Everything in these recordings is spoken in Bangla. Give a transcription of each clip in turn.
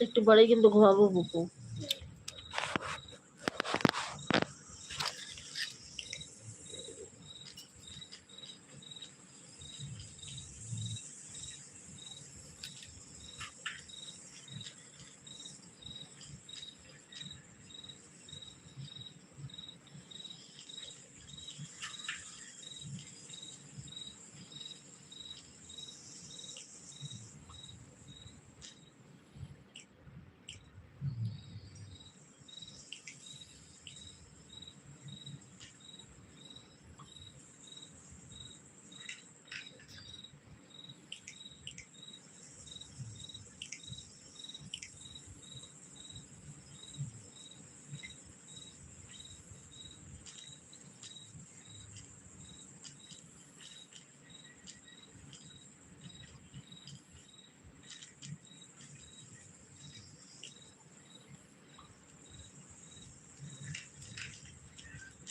একটু পরেই কিন্তু ঘুমাবো বুকু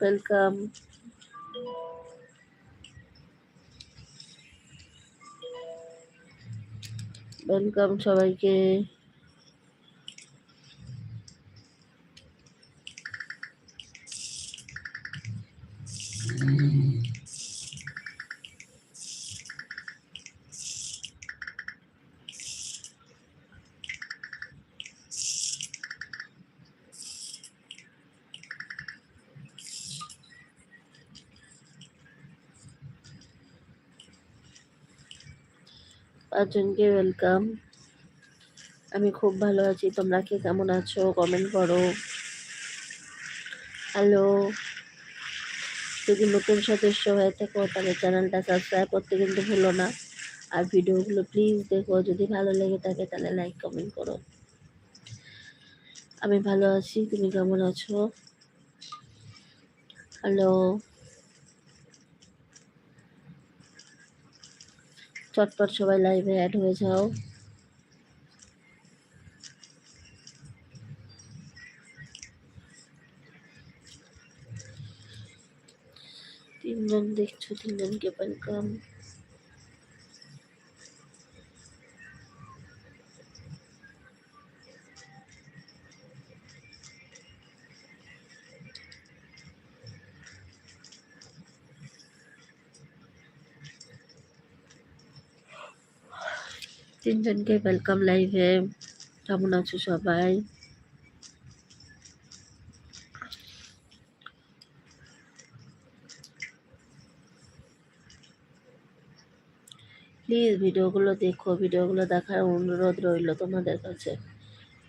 ওয়েলকাম ওয়েলকাম সবাইকে পাঁচজনকে ওয়েলকাম আমি খুব ভালো আছি। তোমরা কে কেমন আছো? কমেন্ট করো। হ্যালো যদি নতুন সদস্য হয়ে থাকো, তাহলে চ্যানেলটা সাবস্ক্রাইব করতে কিন্তু ভুলো না। আর ভিডিওগুলো প্লিজ দেখো। যদি ভালো লেগে থাকে, তাহলে লাইক কমেন্ট করো। আমি ভালো আছি। তুমি কেমন আছো? হ্যালো চটপট সবাই লাইভে অ্যাড হয়ে যাও। তিনজন দেখছ তিনজনকে ওয়েলকাম তিনজনকে ওয়েলকাম লাইভে কেমন আছো সবাই? প্লিজ ভিডিওগুলো দেখো, ভিডিওগুলো দেখার অনুরোধ রইল তোমাদের কাছে।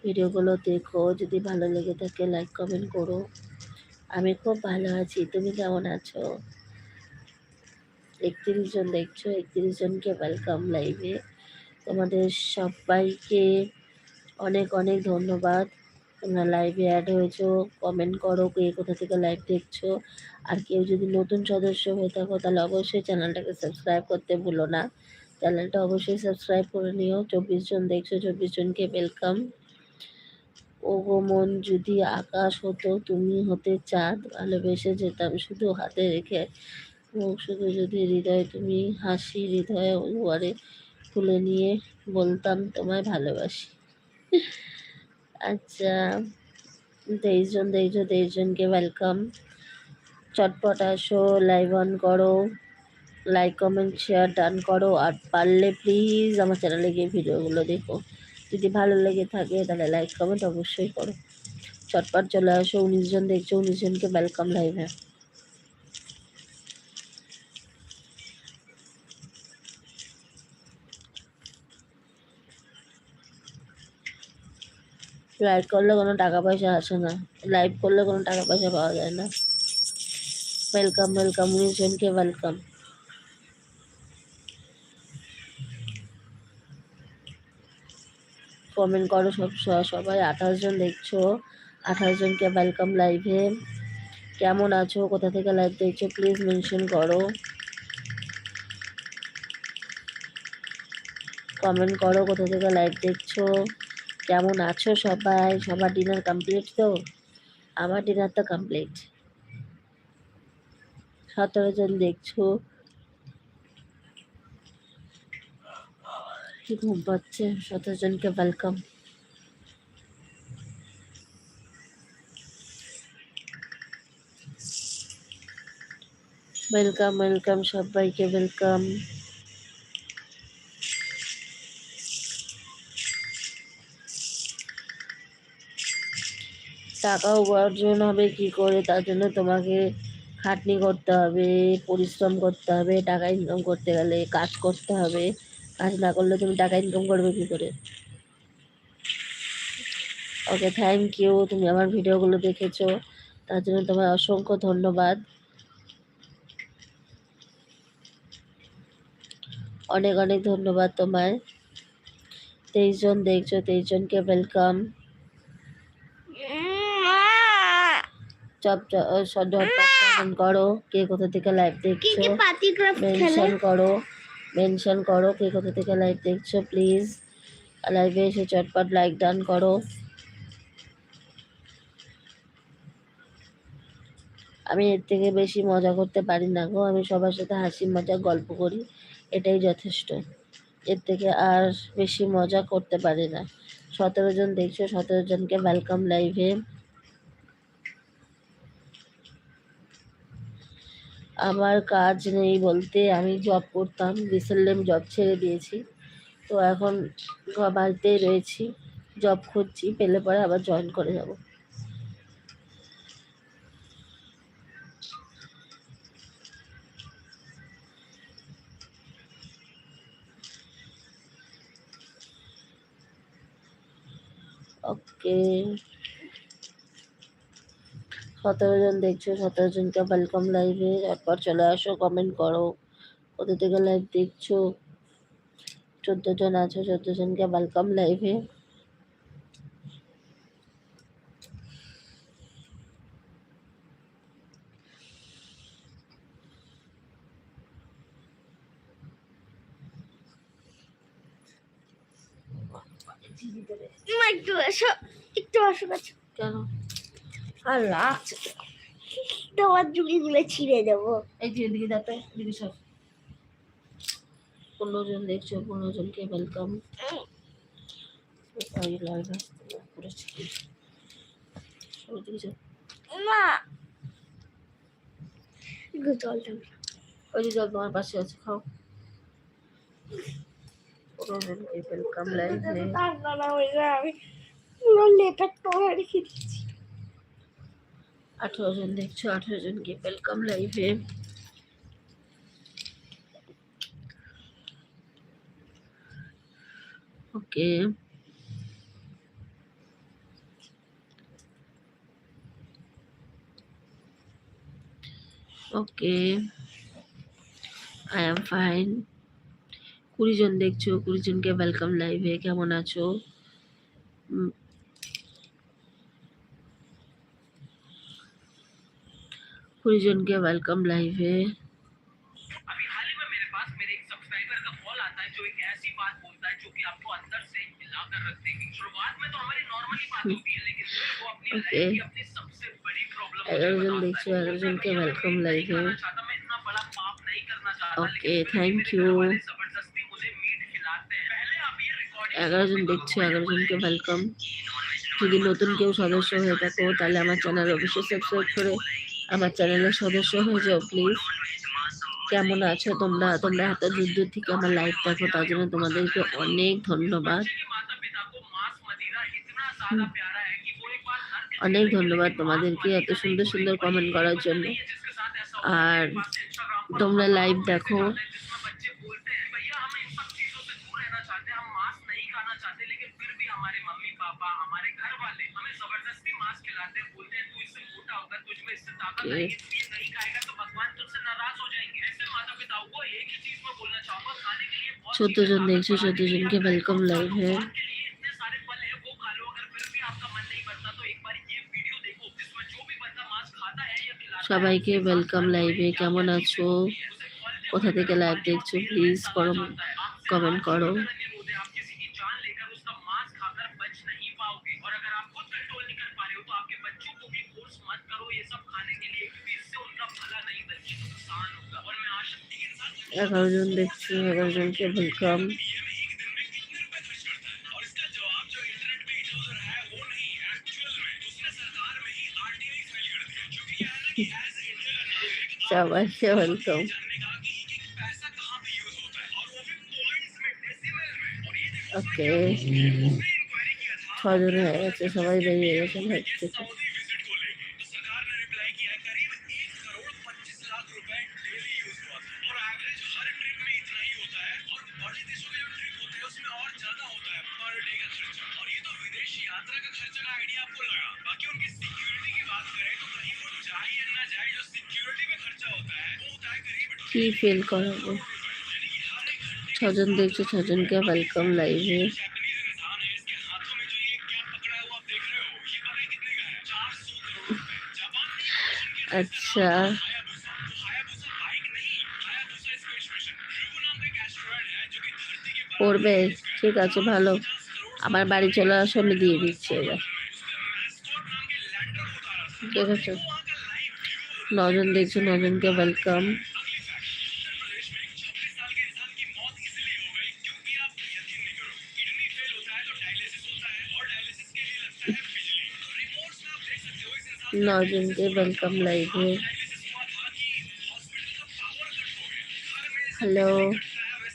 ভিডিওগুলো দেখো, যদি ভালো লেগে থাকে লাইক কমেন্ট করো। আমি খুব ভালো আছি, তুমি কেমন আছো? একত্রিশ জন দেখছ, একত্রিশ জনকে ওয়েলকাম লাইভে তোমাদের সবাইকে অনেক অনেক ধন্যবাদ। তোমরা লাইভে অ্যাড হয়েছো কমেন্ট করো কে কোথা থেকে লাইভ দেখছ। আর কেউ যদি নতুন সদস্য হয়ে থাকো, তাহলে অবশ্যই চ্যানেলটাকে সাবস্ক্রাইব করতে ভুলো না। চ্যানেলটা অবশ্যই সাবস্ক্রাইব করে নিও। চব্বিশ জন দেখছ, চব্বিশ জনকে ওয়েলকাম ও গো মন, যদি আকাশ হতো, তুমি হতে চাঁদ। ভালোবেসে যেতাম শুধু হাতে রেখে। শুধু যদি হৃদয়, তুমি হাসি হৃদয়ে দুয়ারে খুলে নিয়ে বলতাম, তোমায় ভালোবাসি। আচ্ছা তেইশ জন দেখছ তেইশ জনকে ওয়েলকাম চটপট আসো লাইভ অন করো। লাইক কমেন্ট শেয়ার ডান করো। আর পারলে প্লিজ আমার চ্যানেলে গিয়ে ভিডিওগুলো দেখো। যদি ভালো লেগে থাকে তাহলে লাইক কমেন্ট অবশ্যই করো। চটপট চলে আসো, উনিশ জন দেখছ, উনিশ জনকে ওয়েলকাম লাইভে লাইভ করলে কোনো টাকা পয়সা আসে না। লাইভ করলে কোনো টাকা পয়সা পাওয়া যায় না। ওয়েলকাম ওয়েলকাম উনিশ জনকে ওয়েলকাম কমেন্ট করো সব সবাই। আঠাশ জন দেখছ। আঠাশ জনকে ওয়েলকাম লাইভে কেমন আছো? কোথা থেকে লাইভ দেখছ? প্লিজ মেনশন করো। কমেন্ট করো কোথা থেকে লাইভ দেখছ। কেমন আছো সবাই? সবার ডিনার কমপ্লিট তো? আমার ডিনার তো কমপ্লিট সতেরো জন দেখছ। কি ঘুম পাচ্ছে? সতেরো জনকে ওয়েলকাম ওয়েলকাম ওয়েলকাম সবাইকে ওয়েলকাম টাকা উপার্জন হবে, কি করে? তার জন্য তোমাকে খাটনি করতে হবে, পরিশ্রম করতে হবে, টাকা ইনকাম করতে গেলে কাজ করতে হবে। কাজ না করলে তুমি টাকা ইনকাম করবে কি করে? ওকে থ্যাংক ইউ তুমি আমার ভিডিওগুলো দেখেছ। তার জন্য তোমার অসংখ্য ধন্যবাদ। অনেক অনেক ধন্যবাদ তোমায়। তেইশ জন দেখছ, তেইশ জনকে ওয়েলকাম চপ ঝটপট করো কে কোথা থেকে লাইভ দেখছ? মেনশন করো মেনশন করো কে কোথা থেকে লাইভ দেখছ প্লিজ লাইভে এসে চটপট লাইক ডান করো। আমি এর থেকে বেশি মজা করতে পারি না গো আমি সবার সাথে হাসি মজা গল্প করি এটাই যথেষ্ট। এর থেকে আর বেশি মজা করতে পারি না। সতেরো জন দেখছ সতেরো জনকে ওয়েলকাম লাইভে আমার কাজ নেই বলতে আমি জব করতাম রিসেন্টলি জব ছেড়ে দিয়েছি। তো এখন বাড়িতেই রয়েছি জব খুঁজছি, পেলে পরে আবার জয়েন করে যাব। ওকে সতেরো জন দেখছ সতেরো জনকে ওয়েলকাম লাইভে একবার চলে আসো কমেন্ট করো। কোথা থেকে লাইভ দেখছ? চোদ্দ জন আছো চোদ্দ জনকে ওয়েলকাম লাইভে একটু এসো একটু আসো কেন? আর লাগছে। তোমার জুড়িগুলো ছিঁড়ে দেবো। এই যে এদিকে যাতে এদিকে সব। পনেরো জন দেখছ পনেরো জনকে ওয়েলকাম লাইভ করেছি যাও। জল ওই যে জল তোমার পাশে আছে খাও। পনেরো জনকে ওয়েলকাম লাইভে না আমি পুরো লেপের তোলা রেখে দিচ্ছি। আঠেরো জন, দেখছ, আঠেরো জনকে ওয়েলকাম লাইভে okay okay I am fine কুড়ি জন দেখছ, কুড়ি জনকে ওয়েলকাম লাইভে কেমন আছো? पूरी कुरिजन के वेलकम लाइव है अभी हाल देखिए अगरजन के वेलकम लाइव है ओके थैंक यू এগারোজন দেখছে এগারোজনকে ওয়েলকাম যদি নতুন কেউ সদস্য হয়ে থাকো তাহলে আমার চ্যানেল অবশ্যই সাবস্ক্রাইব করে আমার চ্যানেলের সদস্য হয়ে যাও, প্লিজ। কেমন আছো তোমরা? তোমরা এত দূর দূর থেকে আমার লাইভ দেখো, তার জন্য তোমাদেরকে অনেক ধন্যবাদ। অনেক ধন্যবাদ তোমাদেরকে এত সুন্দর সুন্দর কমেন্ট করার জন্য। আর তোমরা লাইভ দেখো जबरदस्ती मांस खिलाते हैं बोलते हैं तू इससे मोटा होगा तुझ में इससे ताकत Okay. आएगी तू ये नहीं खाएगा तो भगवान तुझसे नाराज हो जाएंगे ऐसे माता पिताओं को एक ही चीज में बोलना चाहूंगा खाने के लिए बहुत চোদ্দ জন দেখছো চোদ্দ জনকে ওয়েলকাম লাইভ है भगवान के लिए इतने सारे फल है वो खा लो अगर फिर भी आपका मन नहीं भरता तो एक बार ये वीडियो देखो जिसमें जो भी बंदा मांस खाता है या खिलाता है সবাইকে ওয়েলকাম লাইভে কেমন আছো কোথা থেকে লাইভ দেখছো প্লিজ করো কমেন্ট করো এগারো জন দেখছি এগারো জনকে ওয়েলকাম সবাইকে ওয়েলকাম ওকে ছজন হয়ে গেছে সবাই বেরিয়ে গেছে ভাই কি ফিল করাবো? ছজন দেখছ, ছজনকে ওয়েলকাম লাইভে আচ্ছা। পড়বে, ঠিক আছে, ভালো। আমার বাড়ি চলে আসো, আমি দিয়ে দিচ্ছি এবার। ঠিক আছে নজন দেখছ, নজনকে ওয়েলকাম নজনকে ওয়েলকাম লাইভে হ্যালো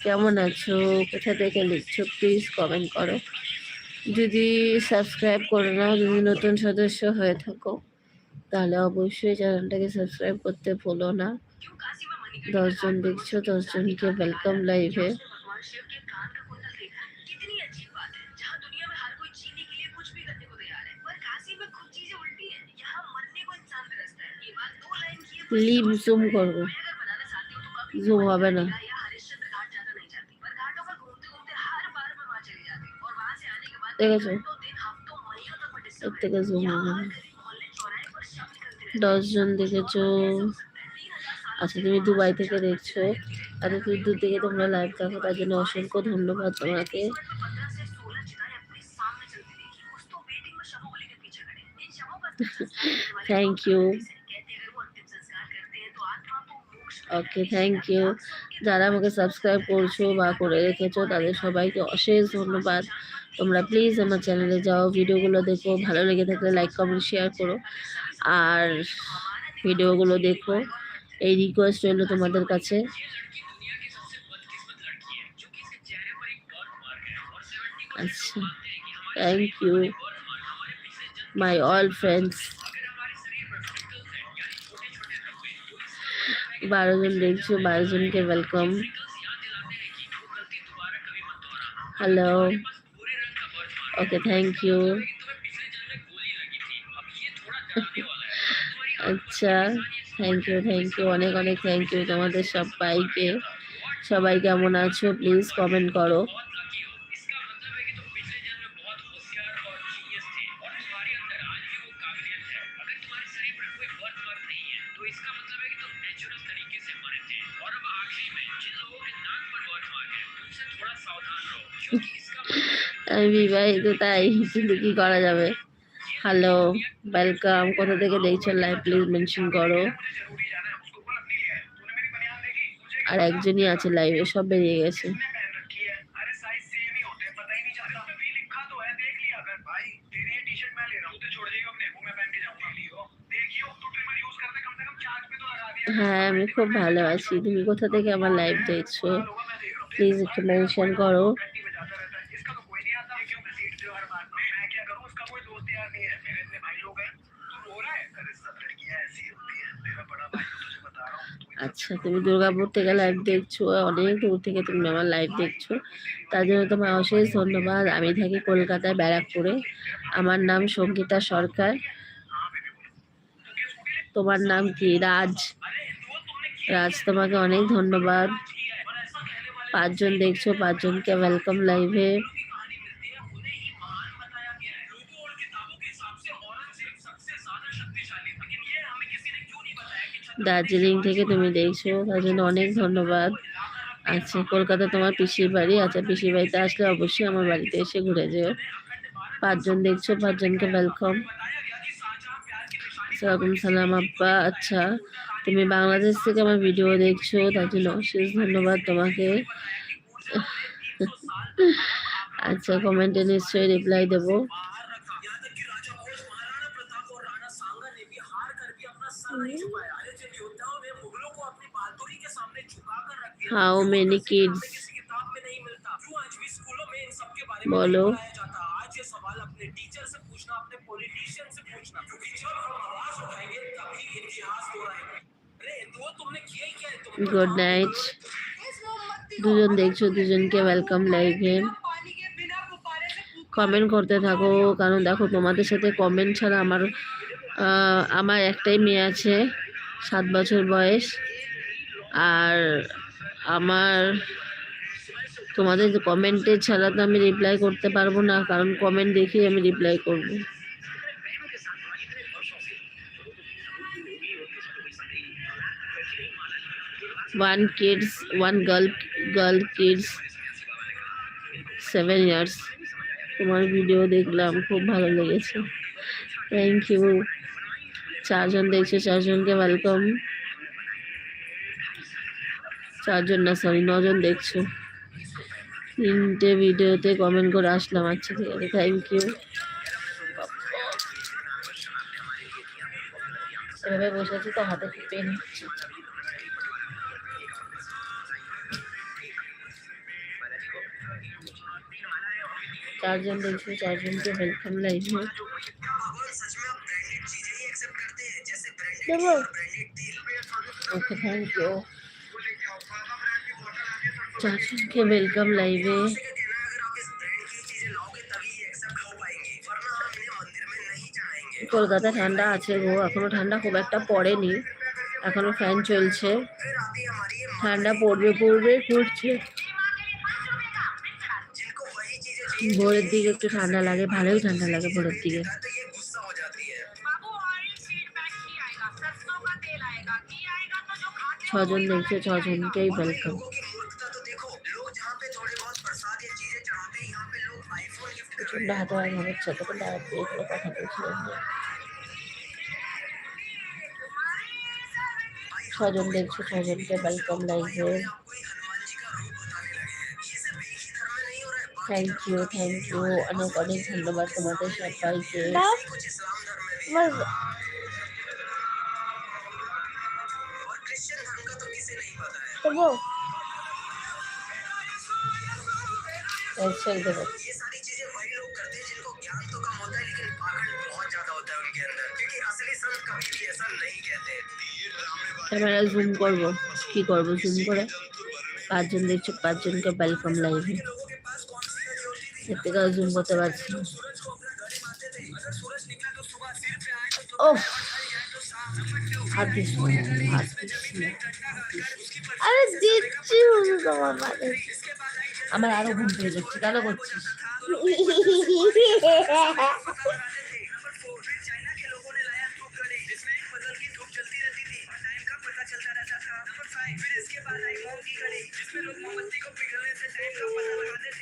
কেমন আছো? কোথা থেকে লিখছো প্লিজ কমেন্ট করো। যদি সাবস্ক্রাইব করে নাও যদি নতুন সদস্য হয়ে থাকো, তাহলে অবশ্যই চ্যানেলটাকে সাবস্ক্রাইব করতে ভুলো না। দশজন দেখছ, দশজনকে ওয়েলকাম লাইভে লিভ জুম করব। জুম হবে না। দেখেছ? এর থেকে জুম হবে দশজন দেখেছ। আচ্ছা তুমি দুবাই থেকে দেখছ। আর তুমি দূর থেকে তোমরা লাইভ দেখো তার জন্য অসংখ্য ধন্যবাদ তোমাকে। Thank you okay thank you যারা আমাকে সাবস্ক্রাইব করছ বা করে রেখেছো, তাদের সবাইকে অশেষ ধন্যবাদ। তোমরা প্লিজ আমার চ্যানেলে যাও, ভিডিওগুলো দেখো, ভালো লেগে থাকলে লাইক কমেন্ট শেয়ার করো। আর ভিডিওগুলো দেখো, এই রিকোয়েস্ট রইল তোমাদের কাছে। আচ্ছা thank you my all friends বারো জন দেখছ বারো জনকে welcome hello okay thank you আচ্ছা থ্যাংক ইউ থ্যাংক ইউ অনেক অনেক থ্যাংক ইউ তোমাদের সবাইকে। সবাই কেমন আছো? প্লিজ কমেন্ট করো। তাই তো তাই, কিন্তু কি করা যাবে? হ্যালো ওয়েলকাম কোথা থেকে দেখছ লাইভ প্লিজ মেনশন করো। আর একজনই আছে লাইভে সব বেরিয়ে গেছে। হ্যাঁ আমি খুব ভালো আছি। তুমি কোথা থেকে আমার লাইভ দেখছ? প্লিজ একটু মেনশন করো। আচ্ছা তুমি দুর্গাপুর থেকে লাইভ দেখছ, অনেক দূর থেকে তুমি আমার লাইভ দেখছ। তার জন্য তোমার অশেষ ধন্যবাদ। আমি থাকি কলকাতায় ব্যারাকপুরে। আমার নাম সঙ্গীতা সরকার। তোমার নাম কি? রাজ। রাজ, তোমাকে অনেক ধন্যবাদ। পাঁচজন দেখছ, পাঁচজনকে ওয়েলকাম লাইভে দার্জিলিং থেকে তুমি দেখছ, তার জন্য অনেক ধন্যবাদ। আচ্ছা কলকাতা তোমার পিসির বাড়ি? আচ্ছা পিসির বাড়িতে আসলে অবশ্যই আমার বাড়িতে এসে ঘুরে যেও। পাঁচজন দেখছ, পাঁচজনকে ওয়েলকাম সালাম সালাম, আব্বা আচ্ছা তুমি বাংলাদেশ থেকে আমার ভিডিও দেখছ, তার জন্য অশেষ ধন্যবাদ তোমাকে। আচ্ছা কমেন্টে নিশ্চয়ই রিপ্লাই দেবো। यहाँ হাউ মেনি কিডস বলো গুড নাইট দুজন দেখছ দুজনকে ওয়েলকাম লাইভে কমেন্ট করতে থাকো কারণ দেখো তোমাদের সাথে কমেন্ট ছাড়া আমার আমার একটাই মেয়ে আছে সাত বছর বয়স আর আমার তোমাদের কমেন্টে ছাড়া তো আমি রিপ্লাই করতে পারব না, কারণ কমেন্ট দেখেই আমি রিপ্লাই করব। One kids one girl girl kids seven years তোমার ভিডিও দেখলাম, খুব ভালো লেগেছে। থ্যাংক ইউ চারজন দেখছে, চারজনকে ওয়েলকাম চারজন না সরি নজন দেখছ। তিনটে ভিডিওতে কমেন্ট করে আসলাম আচ্ছা ঠিক আছে থ্যাংক ইউ এভাবে বসে আছি তো, হাতে পেন। হচ্ছে চারজন দেখছ, চারজনকে ওয়েলকাম লাইভে দেবো। ওকে থ্যাংক ইউ চাচুকে ওয়েলকাম লাইভে কলকাতা ঠান্ডা আছে গো, এখনও ঠান্ডা খুব একটা পড়েনি। এখনও ফ্যান চলছে। ঠান্ডা পড়বে পড়বে, পড়ছে। ভোরের দিকে একটু ঠান্ডা লাগে, ভালোই ঠান্ডা লাগে ভোরের দিকে। ছজন দেখছে, ছজনকেই ওয়েলকাম প্রচণ্ড হাতে হাত হচ্ছে তখন দাঁড়াতে এগুলো কথা বলছিলাম না। ছজন দেখছ ছজনকে ওয়েলকাম লাইভে থ্যাংক ইউ থ্যাংক ইউ অনেক অনেক ধন্যবাদ তোমাদের সবাইকে দাও আমার দেবো ক্যামেরা জুম করব। কি করব? জুম করে পাঁচজন দেখছ, পাঁচজনকে ওয়েলকাম লাইভে এর থেকে জুম করতে পারছি ও। আরে দিচ্ছি আমার আরও ঘুম পেয়ে যাচ্ছে, কেন করছিস? पता लगाते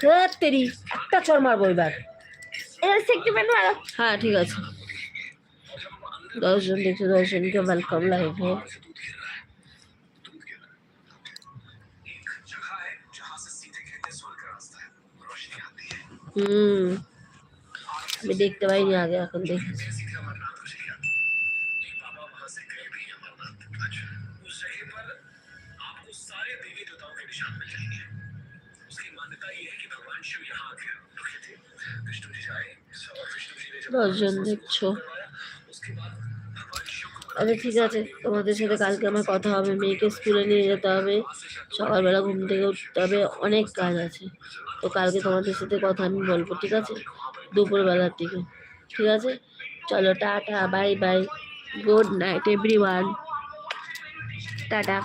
ওয়েলকাম তেরি একটা চর মারবো এবার। হ্যাঁ ঠিক আছে। দশজন দেখছ দশজনকে ওয়েলকাম লাইভে হুম আমি দেখতে পাইনি আগে এখন দেখেছি। দশজন দেখছ। আচ্ছা ঠিক আছে, তোমাদের সাথে কালকে আমার কথা হবে, মেয়েকে স্কুলে নিয়ে যেতে হবে, সকালবেলা ঘুম থেকে উঠতে হবে, অনেক কাজ আছে। তো কালকে তোমাদের সাথে কথা আমি বলব, ঠিক আছে? দুপুরবেলার দিকে, ঠিক আছে? চলো, ta ta, bye bye, good night everyone ta ta.